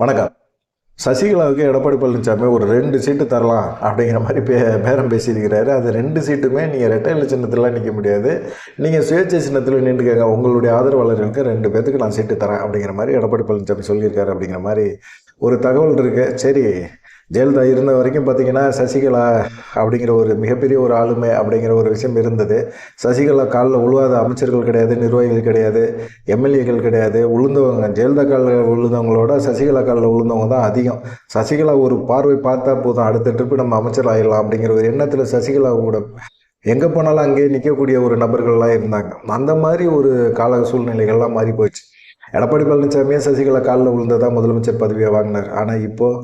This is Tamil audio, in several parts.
வணக்கம். சசிகலாவுக்கு எடப்பாடி பழனிசாமி ஒரு ரெண்டு சீட்டு தரலாம் அப்படிங்கிற மாதிரி பே பேரம் பேசியிருக்கிறாரு. அது ரெண்டு சீட்டுமே நீங்கள் ரெட்டையில சின்னத்திலாம் நிற்க முடியாது. நீங்கள் சுயேட்சை சின்னத்தில் நின்றுக்கங்க உங்களுடைய ஆதரவாளர்களுக்கு ரெண்டு பேர்த்துக்கு நான் சீட்டு தரேன் அப்படிங்கிற மாதிரி எடப்பாடி பழனிசாமி சொல்லியிருக்காரு அப்படிங்கிற மாதிரி ஒரு தகவல் இருக்குது சரி ஜெயலலிதா இருந்த வரைக்கும் பார்த்தீங்கன்னா சசிகலா அப்படிங்கிற ஒரு மிகப்பெரிய ஒரு ஆளுமை அப்படிங்கிற ஒரு விஷயம் இருந்தது. சசிகலா காலில் உழுவாத அமைச்சர்கள் கிடையாது நிர்வாகிகள் கிடையாது எம்எல்ஏக்கள் கிடையாது உளுந்தவங்க ஜெயலலிதா காலில் உழுந்தவங்களோட சசிகலா காலில் உளுந்தவங்க தான் அதிகம். சசிகலா ஒரு பார்வை பார்த்தா போதும் அடுத்த ட்ரிப்பு நம்ம அமைச்சர் ஆயிடலாம் அப்படிங்கிற ஒரு எண்ணத்தில் சசிகலா கூட எங்கே போனாலும் அங்கேயே நிற்கக்கூடிய ஒரு நபர்கள்லாம் இருந்தாங்க. அந்த மாதிரி ஒரு கால சூழ்நிலைகள்லாம் மாறி போச்சு. எடப்பாடி பழனிசாமியே சசிகலா காலில் விழுந்ததான் முதலமைச்சர் பதவியை வாங்கினார். ஆனால் இப்போது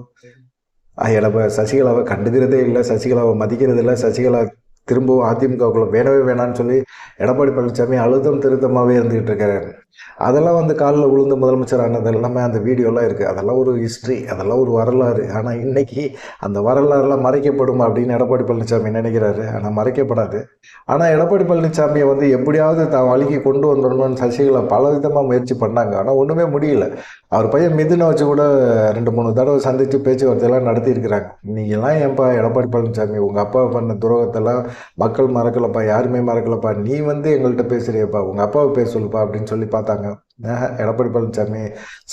எடப்பா சசிகலாவை கண்டுக்கிறதே இல்லை சசிகலாவை மதிக்கிறது இல்லை சசிகலா திரும்பவும் அதிமுகவுக்குள்ள வேணவே வேணான்னு சொல்லி எடப்பாடி பழனிசாமி அழுத்தம் திருத்தமாகவே இருந்துக்கிட்டு இருக்காரு. அதெல்லாம் வந்து காலில் விழுந்து முதலமைச்சர் ஆனது எல்லாமே அந்த வீடியோலாம் இருக்குது அதெல்லாம் ஒரு ஹிஸ்ட்ரி அதெல்லாம் ஒரு வரலாறு. ஆனால் இன்றைக்கி அந்த வரலாறுலாம் மறைக்கப்படும் அப்படின்னு எடப்பாடி பழனிசாமி நினைக்கிறாரு. ஆனால் மறைக்கப்படாது. ஆனால் எடப்பாடி பழனிசாமியை வந்து எப்படியாவது தான் வழிக்கு கொண்டு வந்துடணும்னு சசிகலா பல விதமாக முயற்சி பண்ணாங்க. ஆனால் ஒன்றுமே முடியல. அவர் பையன் மிதுனை வச்சு கூட ரெண்டு மூணு தடவை சந்தித்து பேச்சுவார்த்தையெல்லாம் நடத்தியிருக்கிறாங்க. நீங்கள்லாம் ஏன்பா எடப்பாடி பழனிசாமி உங்கள் அப்பா பண்ண துரோகத்தெல்லாம் மக்கள் மறக்கலப்பா யாருமே மறக்கலப்பா. நீ வந்து எங்கள்கிட்ட பேசுறியப்பா உங்கள் அப்பாவை பேச சொல்லுப்பா அப்படின்னு சொல்லி பார்த்தாங்க. எடப்பாடி பழனிசாமி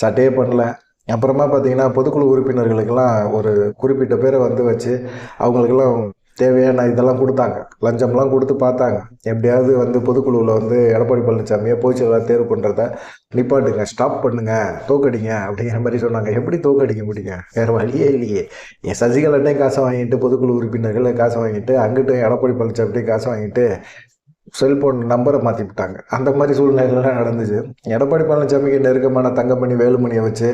சட்டையே பண்ணல. அப்புறமா பார்த்தீங்கன்னா பொதுக்குழு உறுப்பினர்களுக்கெல்லாம் ஒரு குறிப்பிட்ட பேரை வந்து வச்சு அவங்களுக்கெல்லாம் தேவையான இதெல்லாம் கொடுத்தாங்க. லஞ்சம்லாம் கொடுத்து பார்த்தாங்க. எப்படியாவது வந்து பொதுக்குழுவில் வந்து எடப்பாடி பழனிசாமியை பொதுச்செயலாளர் தேர்வு பண்ணுறத நிப்பாட்டுங்க ஸ்டாப் பண்ணுங்க தோக்கடிங்க அப்படிங்கிற மாதிரி சொன்னாங்க. எப்படி தோக்கடிக்க முடியுங்க? வேறு வழியே இல்லையே. என் சசிகலாட்டே காசை வாங்கிட்டு பொதுக்குழு உறுப்பினர்கள் காசை வாங்கிட்டு அங்கிட்டு எடப்பாடி பழனிசாமிகிட்டே காசை வாங்கிட்டு செல்போன் நம்பரை மாற்றி விட்டாங்க. அந்த மாதிரி சூழ்நிலைகள்லாம் நடந்துச்சு. எடப்பாடி பழனிசாமிக்கு நெருக்கமான தங்கமணி வேலுமணியை வச்சு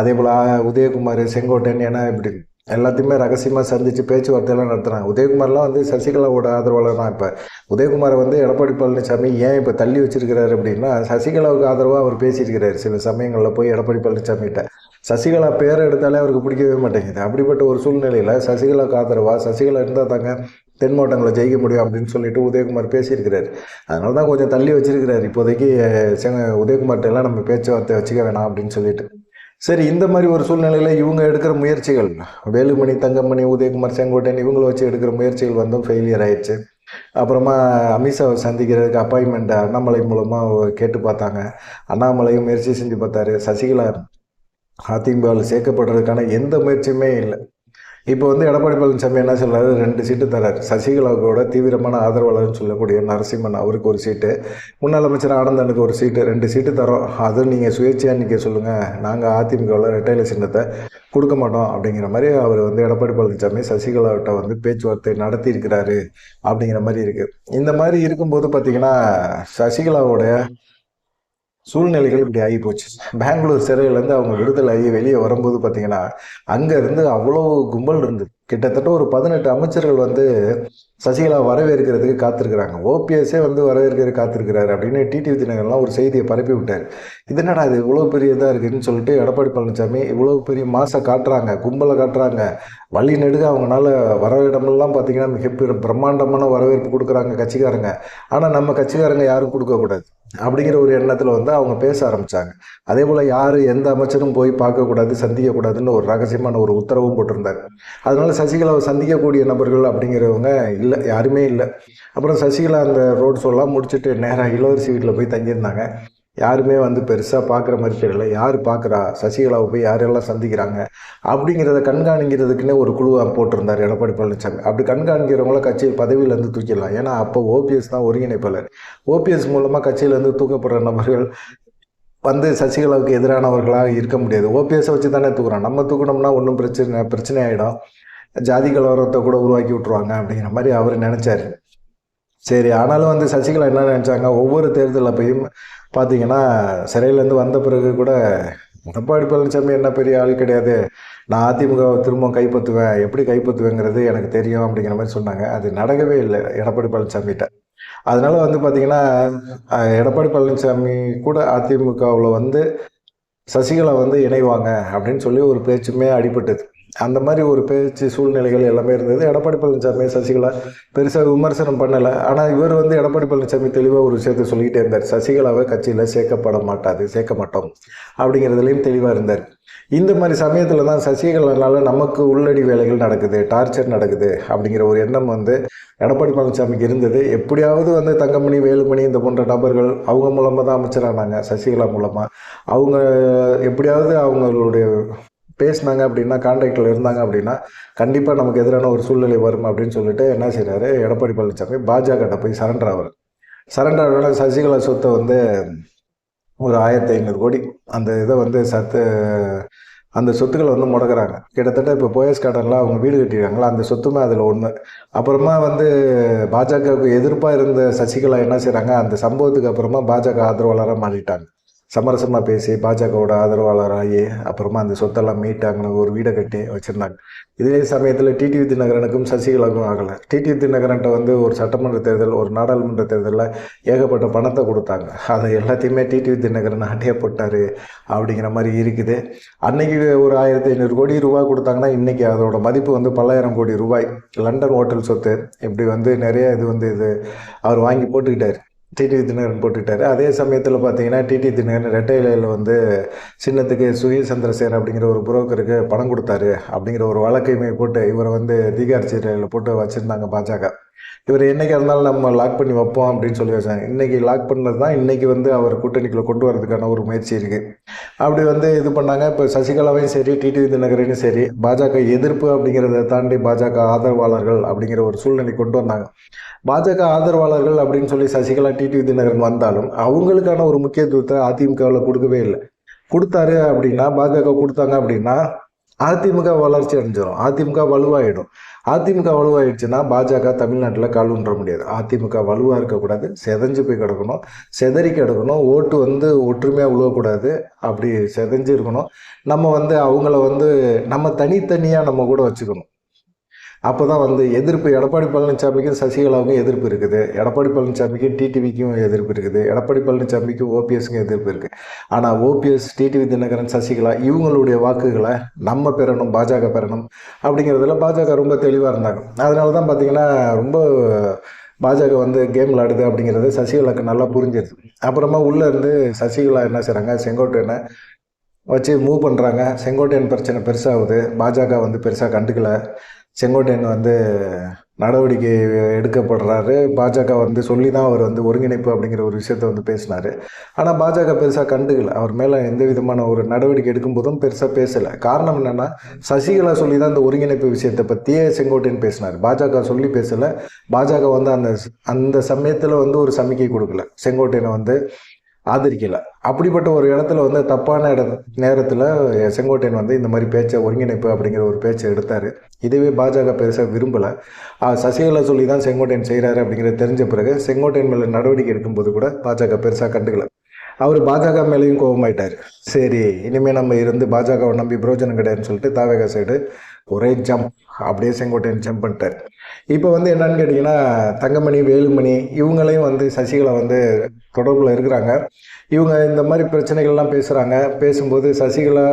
அதே போல் உதயகுமார் செங்கோட்டையன் ஏன்னா இப்படி எல்லாத்தையுமே ரகசியமாக சந்தித்து பேச்சுவார்த்தையெல்லாம் நடத்துனாங்க உதயகுமார்லாம் வந்து சசிகலாவோட ஆதரவாளர் தான் இப்போ உதயகுமாரை வந்து எடப்பாடி பழனிசாமி ஏன் இப்போ தள்ளி வச்சிருக்கிறாரு அப்படின்னா சசிகலாவுக்கு ஆதரவாக அவர் பேசியிருக்கிறார். சில சமயங்களில் போய் எடப்பாடி பழனிசாமிகிட்ட. சசிகலா பேரை எடுத்தாலே அவருக்கு பிடிக்கவே மாட்டேங்குது. அப்படிப்பட்ட ஒரு சூழ்நிலையில் சசிகலாவுக்கு ஆதரவாக சசிகலா இருந்தால் தாங்க தென் மாவட்டங்களை ஜெயிக்க முடியும் அப்படின்னு சொல்லிட்டு உதயகுமார் பேசியிருக்கிறாரு. அதனால தான் கொஞ்சம் தள்ளி வச்சிருக்கிறாரு. இப்போதைக்கு உதயகுமார்கிட்ட எல்லாம் நம்ம பேச்சுவார்த்தை வச்சுக்க வேணாம் அப்படின்னு சொல்லிட்டு. சரி இந்த மாதிரி ஒரு சூழ்நிலையில் இவங்க எடுக்கிற முயற்சிகள் வேலுமணி தங்கமணி உதயகுமார் செங்கோட்டையன் இவங்களை வச்சு எடுக்கிற முயற்சிகள் வந்து ஃபெயிலியர் ஆயிடுச்சு. அப்புறமா அமித்ஷாவை சந்திக்கிறதுக்கு அப்பாயின்மெண்ட் அண்ணாமலை மூலமாக கேட்டு பார்த்தாங்க. அண்ணாமலையும் முயற்சி செஞ்சு பார்த்தாரு. சசிகலா அதிமுகவில் சேர்க்கப்படுறதுக்கான எந்த முயற்சியுமே இல்லை. இப்போ வந்து எடப்பாடி பழனிசாமி என்ன சொல்கிறாரு ரெண்டு சீட்டு தரார். சசிகலாவோட தீவிரமான ஆதரவாளர்னு சொல்லக்கூடிய நரசிம்மன் அவருக்கு ஒரு சீட்டு முன்னாள் அமைச்சர் ஆனந்தனுக்கு ஒரு சீட்டு ரெண்டு சீட்டு தரோம். அதுவும் நீங்கள் சுயேட்சையாக நிற்க சொல்லுங்கள் நாங்கள் அதிமுகவில் ரெட்டையில சின்னத்தை கொடுக்க மாட்டோம் அப்படிங்கிற மாதிரி அவர் வந்து எடப்பாடி பழனிசாமி சசிகலாவிட்ட வந்து பேச்சுவார்த்தை நடத்தி இருக்கிறாரு அப்படிங்கிற மாதிரி இருக்குது இந்த மாதிரி இருக்கும்போது பார்த்திங்கன்னா சசிகலாவோட சூழ்நிலைகள் இப்படி ஆகி போச்சு. பெங்களூர் சிறையிலேருந்து அவங்க விடுதலை ஆகி வெளியே வரும்போது பார்த்தீங்கன்னா அங்கேருந்து அவ்வளோ கும்பல் இருந்தது. கிட்டத்தட்ட ஒரு பதினெட்டு அமைச்சர்கள் வந்து சசிகலா வரவேற்கிறதுக்கு காத்திருக்கிறாங்க. ஓபிஎஸ்ஸே வந்து வரவேற்கிறது காத்திருக்கிறாரு அப்படின்னு டிடிவி தினகர்லாம் ஒரு செய்தியை பரப்பி விட்டார். இது என்னடா இது? இவ்வளோ பெரிய இதாக சொல்லிட்டு எடப்பாடி பழனிசாமி இவ்வளோ பெரிய மாசை காட்டுறாங்க கும்பலை காட்டுறாங்க. வழி நெடுக அவங்களால வர இடமெல்லாம் பார்த்தீங்கன்னா மிகப்பெரிய பிரம்மாண்டமான வரவேற்பு கொடுக்குறாங்க கட்சிக்காரங்க. ஆனால் நம்ம கட்சிக்காரங்க யாரும் கொடுக்கக்கூடாது. அப்படிங்கிற ஒரு எண்ணத்தில் வந்து அவங்க பேச ஆரம்பித்தாங்க அதே போல் யார் எந்த அமைச்சரும் போய் பார்க்கக்கூடாது சந்திக்கக்கூடாதுன்னு ஒரு ரகசியமான ஒரு உத்தரவும் போட்டிருந்தாங்க. அதனால் சசிகலாவை சந்திக்கக்கூடிய நபர்கள் அப்படிங்கிறவங்க இல்லை யாருமே இல்லை. அப்புறம் சசிகலா அந்த ரோட் ஷோலாம் முடிச்சுட்டு நேராக இளவரசி வீட்டில் போய் தங்கியிருந்தாங்க. யாருமே வந்து பெருசாக பார்க்குற மாதிரி தெரியல. யார் பார்க்குறா? சசிகலாவை போய் யாரெல்லாம் சந்திக்கிறாங்க? அப்படிங்கிறத கண்காணிக்கிறதுக்குன்னே ஒரு குழுவை போட்டிருந்தார் எடப்பாடி பழனிசாமி அப்படி கண்காணிக்கிறவங்கள கட்சியில் பதவியிலேருந்து தூக்கிடலாம். ஏன்னா அப்போ ஓபிஎஸ் தான் ஒருங்கிணைப்பாளர். ஓபிஎஸ் மூலமாக கட்சியிலேருந்து தூக்கப்படுற நபர்கள் வந்து சசிகலாவுக்கு எதிரானவர்களாக இருக்க முடியாது. ஓபிஎஸை வச்சு தானே தூக்குறோம் நம்ம தூக்கணும்னா ஒன்றும் பிரச்சனை பிரச்சனை ஆகிடும் ஜாதி கலவரத்தை கூட உருவாக்கி விட்ருவாங்க அப்படிங்கிற மாதிரி அவர் நினச்சாரு. சரி ஆனாலும் வந்து சசிகலா என்ன நினச்சாங்க? ஒவ்வொரு தேர்தலில் போயும் பார்த்தீங்கன்னா சிறையிலேருந்து வந்த பிறகு கூட எடப்பாடி பழனிசாமி என்ன பெரிய ஆள் கிடையாது. நான் அதிமுக திரும்ப கைப்பற்றுவேன். எப்படி கைப்பற்றுவேங்கிறது எனக்கு தெரியும் அப்படிங்கிற மாதிரி சொன்னாங்க. அது நடக்கவே இல்லை எடப்பாடி பழனிசாமிகிட்ட. அதனால வந்து பார்த்தீங்கன்னா எடப்பாடி பழனிசாமி கூட அதிமுகவில் வந்து சசிகலா வந்து இணைவாங்க அப்படின்னு சொல்லி ஒரு பேச்சுமே அடிபட்டது. அந்த மாதிரி ஒரு பேச்சு சூழ்நிலைகள் எல்லாமே இருந்தது. எடப்பாடி பழனிசாமி சசிகலா பெருசாக விமர்சனம் பண்ணலை. ஆனால் இவர் வந்து எடப்பாடி பழனிசாமி தெளிவாக ஒரு விஷயத்தை சொல்லிக்கிட்டே இருந்தார். சசிகலாவை கட்சியில் சேர்க்கப்பட மாட்டாது சேர்க்க மாட்டோம் அப்படிங்கிறதுலையும் தெளிவாக இருந்தார். இந்த மாதிரி சமயத்தில் தான் சசிகலானால நமக்கு உள்ளடி வேலைகள் நடக்குது டார்ச்சர் நடக்குது அப்படிங்கிற ஒரு எண்ணம் வந்து எடப்பாடி பழனிசாமிக்கு இருந்தது. எப்படியாவது வந்து தங்கமணி வேலுமணி இந்த போன்ற நபர்கள் அவங்க மூலமாக தான் அமைச்சரானாங்க சசிகலா மூலமாக அவங்க எப்படியாவது அவங்களுடைய பேசினாங்க அப்படின்னா கான்ட்ராக்டில் இருந்தாங்க அப்படின்னா கண்டிப்பாக நமக்கு எதிரான ஒரு சூழ்நிலை வரும் அப்படின்னு சொல்லிட்டு என்ன செய்கிறாரு எடப்பாடி பழனிசாமி பாஜகட்ட போய் சரண்டர் ஆவார். சரண்டர் ஆகிறோட சசிகலா சொத்தை வந்து ஒரு ஆயிரத்தி ஐநூறு கோடி. அந்த இதை வந்து சத்து அந்த சொத்துக்களை வந்து முடக்கிறாங்க. கிட்டத்தட்ட இப்போ போயஸ் கார்டனில் அவங்க வீடு கட்டியிருக்காங்களா அந்த சொத்துமே அதில் ஒன்று அப்புறமா வந்து பாஜகவுக்கு எதிர்ப்பாக இருந்த சசிகலா என்ன செய்கிறாங்க அந்த சம்பவத்துக்கு அப்புறமா பாஜக ஆதரவாளராக மாறிட்டாங்க. சமரசமாக பேசி பாஜகவோட ஆதரவாளராகி அப்புறமா அந்த சொத்தெல்லாம் மீட்டாங்கன்னு ஒரு வீடை கட்டி வச்சுருந்தாங்க. இதே சமயத்தில் டிடிவி தினகரனுக்கும் சசிகலாவுக்கும் ஆகலை. டிடிவி தினகரன்ட்ட வந்து ஒரு சட்டமன்ற தேர்தல் ஒரு நாடாளுமன்ற தேர்தலில் ஏகப்பட்ட பணத்தை கொடுத்தாங்க. அதை எல்லாத்தையுமே டிடிவி தினகரன் அட்டையை போட்டார் அப்படிங்கிற மாதிரி இருக்குது. அன்னைக்கு ஒரு ஆயிரத்தி ஐநூறு கோடி ரூபாய் கொடுத்தாங்கன்னா இன்றைக்கி அதோட மதிப்பு வந்து பல்லாயிரம் கோடி ரூபாய். லண்டன் ஹோட்டல் சொத்து இப்படி வந்து நிறைய இது வந்து இது அவர் வாங்கி போட்டுக்கிட்டார். டிடி தினகரன் போட்டுக்கிட்டாரு அதே சமயத்தில் பார்த்தீங்கன்னா டிடி தினகரன் ரெட்டையிலையில் வந்து சின்னத்துக்கு சுய சந்திரசேகர் அப்படிங்கிற ஒரு புரோக்கருக்கு பணம் கொடுத்தாரு அப்படிங்கிற ஒரு வழக்கையுமே போட்டு இவரை வந்து தீகார் சீரியலில் போட்டு வச்சுருந்தாங்க பாஜக. இவர் என்றைக்கு இருந்தாலும் நம்ம லாக் பண்ணி வைப்போம் அப்படின்னு சொல்லி வச்சாங்க இன்னைக்கு லாக் பண்ணது தான் இன்றைக்கி வந்து அவர் கூட்டணிக்குள்ளே கொண்டு வரதுக்கான ஒரு முயற்சி இருக்குது அப்படி வந்து இது பண்ணாங்க. இப்போ சசிகலாவையும் சரி டிடிவி தினகரனும் சரி பாஜக எதிர்ப்பு அப்படிங்கிறத தாண்டி பாஜக ஆதரவாளர்கள் அப்படிங்கிற ஒரு சூழ்நிலை கொண்டு வந்தாங்க. பாஜக ஆதரவாளர்கள் அப்படின்னு சொல்லி சசிகலா டிடிவி தினகரன் வந்தாலும் அவங்களுக்கான ஒரு முக்கியத்துவத்தை அதிமுகவில் கொடுக்கவே இல்லை. கொடுத்தாரு அப்படின்னா பாஜக கொடுத்தாங்க அப்படின்னா அதிமுக வளர்ச்சி அடைஞ்சிடும் அதிமுக வலுவாயிடும். அதிமுக வலுவாயிடுச்சுன்னா பாஜக தமிழ்நாட்டில் கால் ஊன்ற முடியாது. அதிமுக வலுவாக இருக்கக்கூடாது. செதஞ்சு போய் கிடக்கணும். செதறி கிடக்கணும். ஓட்டு வந்து ஒற்றுமையாக உழுவக்கூடாது. அப்படி செதஞ்சு இருக்கணும். நம்ம வந்து அவங்கள வந்து நம்ம தனித்தனியாக நம்ம கூட வச்சுக்கணும். அப்போ தான் வந்து எதிர்ப்பு எடப்பாடி பழனிசாமிக்கும் சசிகலாவுக்கும் எதிர்ப்பு இருக்குது. எடப்பாடி பழனிசாமிக்கும் டிடிவிக்கும் எதிர்ப்பு இருக்குது. எடப்பாடி பழனிசாமிக்கும் ஓபிஎஸ்க்கும் எதிர்ப்பு இருக்குது ஆனால் ஓபிஎஸ் டிடிவி தினகரன் சசிகலா இவங்களுடைய வாக்குகளை நம்ம பெறணும் பாஜக பெறணும் அப்படிங்கிறதுல பாஜக ரொம்ப தெளிவாக இருந்தாங்க. அதனால தான் பார்த்தீங்கன்னா ரொம்ப பாஜக வந்து கேம் விளாடுது அப்படிங்கிறது சசிகலாவுக்கு நல்லா புரிஞ்சிருது. அப்புறமா உள்ளே இருந்து சசிகலா என்ன செய்கிறாங்க செங்கோட்டையனை வச்சு மூவ் பண்ணுறாங்க செங்கோட்டையன் பிரச்சனை பெருசாகுது. பாஜக வந்து பெருசாக கண்டுக்கல. செங்கோட்டையன் வந்து நடவடிக்கை எடுக்கப்படுறாரு. பாஜக வந்து சொல்லி தான் அவர் வந்து ஒருங்கிணைப்பு அப்படிங்கிற ஒரு விஷயத்த வந்து பேசினார். ஆனால் பாஜக பெருசாக கண்டுக்கல. அவர் மேலே எந்த விதமான ஒரு நடவடிக்கை எடுக்கும்போதும் பெருசாக பேசலை. காரணம் என்னென்னா சசிகலா சொல்லி தான் இந்த ஒருங்கிணைப்பு விஷயத்தை பற்றியே செங்கோட்டையன் பேசினார். பாஜக சொல்லி பேசலை. பாஜக வந்து அந்த அந்த சமயத்தில் வந்து ஒரு சமிக்கை கொடுக்கல. செங்கோட்டையனை வந்து ஆதரிக்கலை. அப்படிப்பட்ட ஒரு இடத்துல வந்து தப்பான இட நேரத்தில் செங்கோட்டையன் வந்து இந்த மாதிரி பேச்சை ஒருங்கிணைப்பு அப்படிங்கிற ஒரு பேச்சை எடுத்தார். இதுவே பாஜக பெருசாக விரும்பலை. சசிகலா சொல்லி தான் செங்கோட்டையன் செய்கிறாரு அப்படிங்கிறது தெரிஞ்ச பிறகு செங்கோட்டையன் மேலே நடவடிக்கை எடுக்கும்போது கூட பாஜக பெருசாக கண்டுக்கல. அவர் பாஜக மேலேயும் கோபமாயிட்டார். சரி இனிமேல் நம்ம இருந்து பாஜகவை நம்பி பிரோஜனம் கிடையாதுன்னு சொல்லிட்டு தாவேகா சைடு ஒரே ஜம்ப் அப்படியே செங்கோட்டையன் ஜம்ப் பண்ணிட்டார். இப்போ வந்து என்னன்னு கேட்டிங்கன்னா தங்கமணி வேலுமணி இவங்களையும் வந்து சசிகலா வந்து தொடர்பில் இருக்கிறாங்க. இவங்க இந்த மாதிரி பிரச்சனைகள்லாம் பேசுகிறாங்க பேசும்போது சசிகலா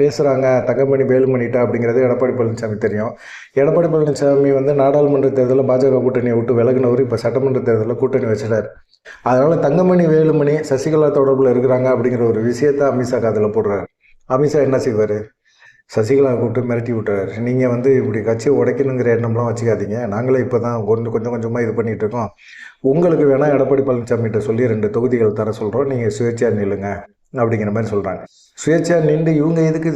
பேசுகிறாங்க தங்கமணி வேலுமணிட்டா அப்படிங்கிறது எடப்பாடி பழனிசாமி தெரியும். எடப்பாடி பழனிசாமி வந்து நாடாளுமன்ற தேர்தலில் பாஜக கூட்டணியை விட்டு விலகினவர் இப்போ சட்டமன்ற தேர்தலில் கூட்டணி வச்சிட்டார். அதனால் தங்கமணி வேலுமணி சசிகலா தொடர்பில் இருக்கிறாங்க அப்படிங்கிற ஒரு விஷயத்த அமித்ஷா காதில் போடுறாரு. அமித்ஷா என்ன செய்வார்? சசிகலா கூப்பிட்டு மிரட்டி விட்டுறாரு. நீங்கள் வந்து இப்படி கட்சியை உடைக்கணுங்கிற எண்ணம்லாம் வச்சுக்காதீங்க. நாங்களே இப்போ தான் கொஞ்சம் கொஞ்சம் கொஞ்சமாக இது பண்ணிகிட்ருக்கோம் உங்களுக்கு வேணால் எடப்பாடி பழனிசாமிகிட்ட சொல்லி ரெண்டு தொகுதிகள் தர சொல்கிறோம் நீங்கள் சுயேட்சையாக நில்லுங்க. அப்படிங்கிற மாதிரி சொல்கிறாங்க சுயேட்சையாக நின்று இவங்க எதுக்கு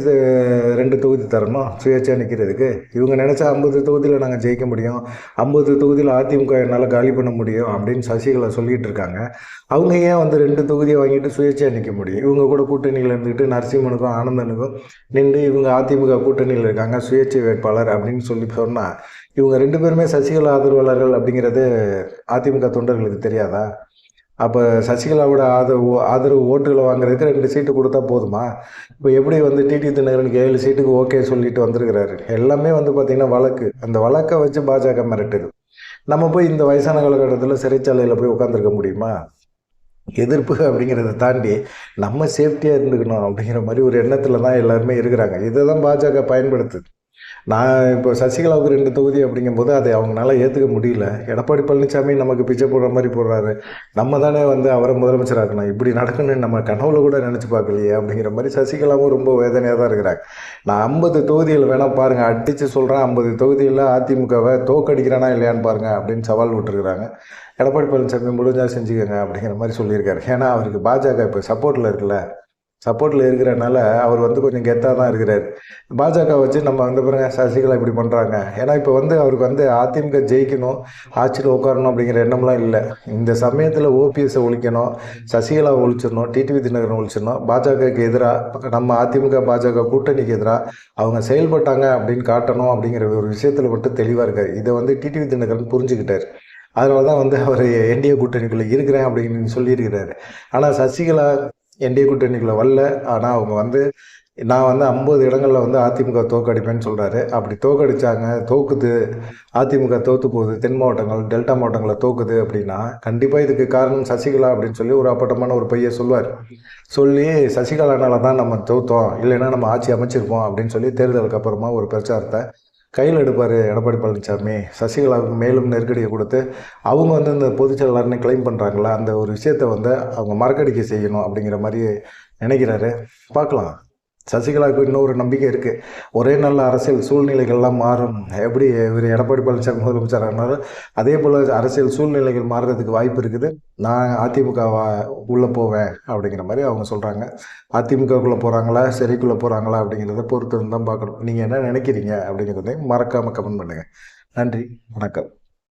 ரெண்டு தொகுதி தரணும்? சுயேட்சையாக நிற்கிறதுக்கு இவங்க நினச்சா ஐம்பது தொகுதியில் நாங்கள் ஜெயிக்க முடியும். ஐம்பது தொகுதியில் அதிமுக என்னால் காலி பண்ண முடியும் அப்படின்னு சசிகலா சொல்லிகிட்டு இருக்காங்க. அவங்க ஏன் வந்து ரெண்டு தொகுதியை வாங்கிட்டு சுயேட்சையாக நிற்க முடியும்? இவங்க கூட கூட்டணியில் இருந்துக்கிட்டு நரசிம்மனுக்கும் ஆனந்தனுக்கும் நின்று இவங்க அதிமுக கூட்டணியில் இருக்காங்க சுயேட்சை வேட்பாளர் அப்படின்னு சொல்லி சொன்னால் இவங்க ரெண்டு பேருமே சசிகலா ஆதரவாளர்கள் அப்படிங்கிறது அதிமுக தொண்டர்களுக்கு தெரியாதா? அப்போ சசிகலாவோட ஆதரவு ஆதரவு ஓட்டுகளை வாங்குறதுக்கு ரெண்டு சீட்டு கொடுத்தா போதுமா? இப்போ எப்படி வந்து டிடி தினகரனுக்கு ஏழு சீட்டுக்கு ஓகே சொல்லிட்டு வந்திருக்கிறாரு? எல்லாமே வந்து பார்த்திங்கன்னா வழக்கு. அந்த வழக்கை வச்சு பாஜக மிரட்டுது. நம்ம போய் இந்த வயசான காலகட்டத்தில் சிறைச்சாலையில் போய் உட்காந்துருக்க முடியுமா? எதிர்ப்பு அப்படிங்கிறத தாண்டி நம்ம சேஃப்டியாக இருந்துக்கணும் அப்படிங்கிற மாதிரி ஒரு எண்ணத்தில் தான் எல்லாருமே இருக்கிறாங்க. இதை தான் பாஜக பயன்படுத்துது. நான் இப்போ சசிகலாவுக்கு ரெண்டு தொகுதி அப்படிங்கும்போது அதை அவங்களால ஏற்றுக்க முடியல. எடப்பாடி பழனிசாமி நமக்கு பிச்சை போடுற மாதிரி போடுறாரு. நம்ம தானே வந்து அவரை முதலமைச்சர் ஆக்கணும். இப்படி நடக்குன்னு நம்ம கனவுல கூட நினச்சி பார்க்கலையே அப்படிங்கிற மாதிரி சசிகலாவும் ரொம்ப வேதனையாக தான் இருக்கிறாங்க நான் ஐம்பது தொகுதியில் வேணால் பாருங்கள் அடித்து சொல்கிறேன் ஐம்பது தொகுதியில் அதிமுகவை தோக்கடிக்கிறானா இல்லையான்னு பாருங்கள் அப்படின்னு சவால் விட்டுருக்குறாங்க. எடப்பாடி பழனிசாமி முடிஞ்சால் செஞ்சுக்கோங்க அப்படிங்கிற மாதிரி சொல்லியிருக்காரு. ஏன்னா அவருக்கு பாஜக இப்போ சப்போர்ட்டில் இருக்குல்ல. சப்போர்ட்டில் இருக்கிறனால அவர் வந்து கொஞ்சம் கெத்தாக தான் இருக்கிறார். பாஜக வச்சு நம்ம வந்து பாருங்க சசிகலா இப்படி பண்ணுறாங்க ஏன்னா இப்போ வந்து அவருக்கு வந்து அதிமுக ஜெயிக்கணும் ஆட்சியில் உட்காரணும் அப்படிங்கிற எண்ணம்லாம் இல்லை. இந்த சமயத்தில் ஓபிஎஸ்ஸை ஒழிக்கணும் சசிகலா ஒழிச்சிடணும் டிடிவி தினகரன் ஒழிச்சிடணும் பாஜகவுக்கு எதிராக நம்ம அதிமுக பாஜக கூட்டணிக்கு எதிராக அவங்க செயல்பட்டாங்க அப்படின்னு காட்டணும் அப்படிங்கிற ஒரு விஷயத்தில் மட்டும் தெளிவாக இருக்கார். இதை வந்து டிடிவி தினகரன் புரிஞ்சுக்கிட்டார். அதனால தான் வந்து அவர் என்டிஏ கூட்டணிக்குள்ளே இருக்கிறேன் அப்படின்னு சொல்லியிருக்கிறாரு. ஆனால் சசிகலா என்டிஏ கூட்டணிக்குள்ளே வரல. ஆனால் அவங்க வந்து நான் வந்து ஐம்பது இடங்களில் வந்து அதிமுக தோக்கடிப்பேன்னு சொல்கிறாரு அப்படி தோக்கடிச்சாங்க. தோக்குது. அதிமுக தோத்து போகுது. தென் மாவட்டங்கள் டெல்டா மாவட்டங்களில் தோக்குது அப்படின்னா கண்டிப்பாக இதுக்கு காரணம் சசிகலா அப்படின்னு சொல்லி ஒரு அப்பட்டமான ஒரு பையன் சொல்லுவார். சொல்லி சசிகலானால தான் நம்ம தோத்தோம். இல்லைன்னா நம்ம ஆட்சி அமைச்சிருப்போம் அப்படின்னு சொல்லி தேர்தலுக்கு அப்புறமா ஒரு பிரச்சாரத்தை கையில் எடுப்பார் எடப்பாடி பழனிசாமி. சசிகலாவுக்கு மேலும் நெருக்கடியை கொடுத்து அவங்க வந்து இந்த பொதுச்செயலாளர்னு கிளைம் பண்ணுறாங்களா அந்த ஒரு விஷயத்தை வந்து அவங்க மறக்கடிக்க செய்யணும் அப்படிங்கிற மாதிரி நினைக்கிறாரு. பார்க்கலாம். சசிகலாவுக்கு இன்னொரு நம்பிக்கை இருக்குது ஒரே நல்ல அரசியல் சூழ்நிலைகள்லாம் மாறும். எப்படி இவர் எடப்பாடி பழனிசாமி முதலமைச்சர் ஆனாலும் அதே போல் அரசியல் சூழ்நிலைகள் மாறுறதுக்கு வாய்ப்பு இருக்குது. நான் அதிமுக உள்ளே போவேன் அப்படிங்கிற மாதிரி அவங்க சொல்கிறாங்க அதிமுகக்குள்ளே போகிறாங்களா சிறைக்குள்ளே போகிறாங்களா அப்படிங்கிறத பொறுத்து தான் பார்க்கணும். நீங்கள் என்ன நினைக்கிறீங்க அப்படிங்கிறதையும் மறக்காமல் கமெண்ட் பண்ணுங்கள் நன்றி வணக்கம்.